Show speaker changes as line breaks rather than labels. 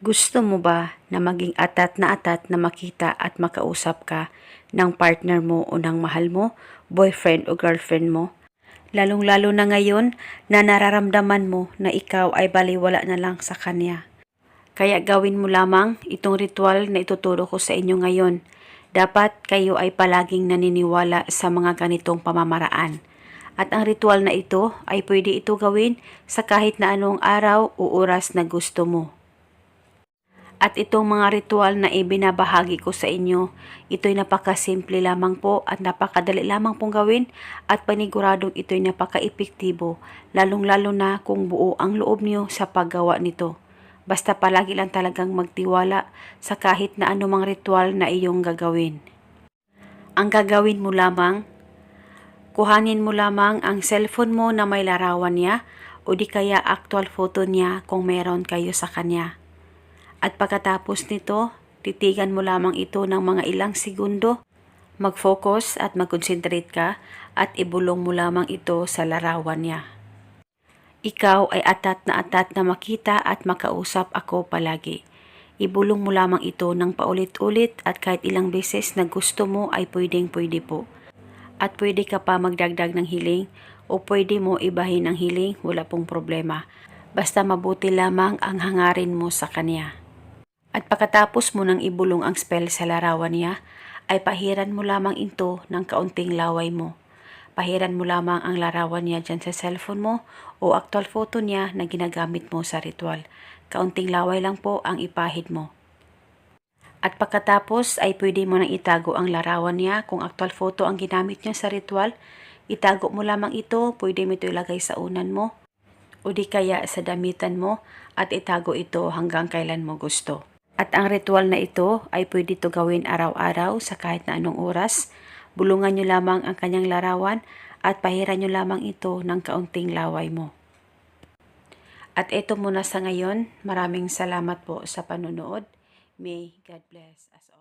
Gusto mo ba na maging atat na atat na makita at makausap ka ng partner mo o ng mahal mo, boyfriend o girlfriend mo? Lalong-lalo na ngayon na nararamdaman mo na ikaw ay baliwala na lang sa kanya. Kaya gawin mo lamang itong ritual na ituturo ko sa inyo ngayon. Dapat kayo ay palaging naniniwala sa mga ganitong pamamaraan. At ang ritual na ito ay pwede ito gawin sa kahit na anong araw o oras na gusto mo. At itong mga ritual na ibinabahagi ko sa inyo, ito'y napakasimple lamang po at napakadali lamang pong gawin at paniguradong ito'y napaka-epektibo, lalong-lalo na kung buo ang loob niyo sa paggawa nito. Basta palagi lang talagang magtiwala sa kahit na anumang ritual na iyong gagawin. Ang gagawin mo lamang, kuhanin mo lamang ang cellphone mo na may larawan niya o di kaya actual photo niya kung meron kayo sa kanya. At pagkatapos nito, titigan mo lamang ito ng mga ilang segundo. Mag-focus at mag-concentrate ka at ibulong mo lamang ito sa larawan niya. Ikaw ay atat na atat na makita at makausap ako palagi. Ibulong mo lamang ito ng paulit-ulit at kahit ilang beses na gusto mo ay pwedeng pwede po. At pwede ka pa magdagdag ng hiling o pwede mo ibahin ang hiling, wala pong problema. Basta mabuti lamang ang hangarin mo sa kanya. At pagkatapos mo nang ibulong ang spell sa larawan niya, ay pahiran mo lamang ito ng kaunting laway mo. Pahiran mo lamang ang larawan niya dyan sa cellphone mo o actual photo niya na ginagamit mo sa ritual. Kaunting laway lang po ang ipahid mo. At pagkatapos ay pwede mo nang itago ang larawan niya kung actual photo ang ginamit niya sa ritual. Itago mo lamang ito, pwede mo ito ilagay sa unan mo o di kaya sa damitan mo at itago ito hanggang kailan mo gusto. At ang ritual na ito ay pwede ito gawin araw-araw sa kahit na anong oras. Bulungan nyo lamang ang kanyang larawan at pahiran nyo lamang ito ng kaunting laway mo. At ito muna sa ngayon. Maraming salamat po sa panonood. May God bless us.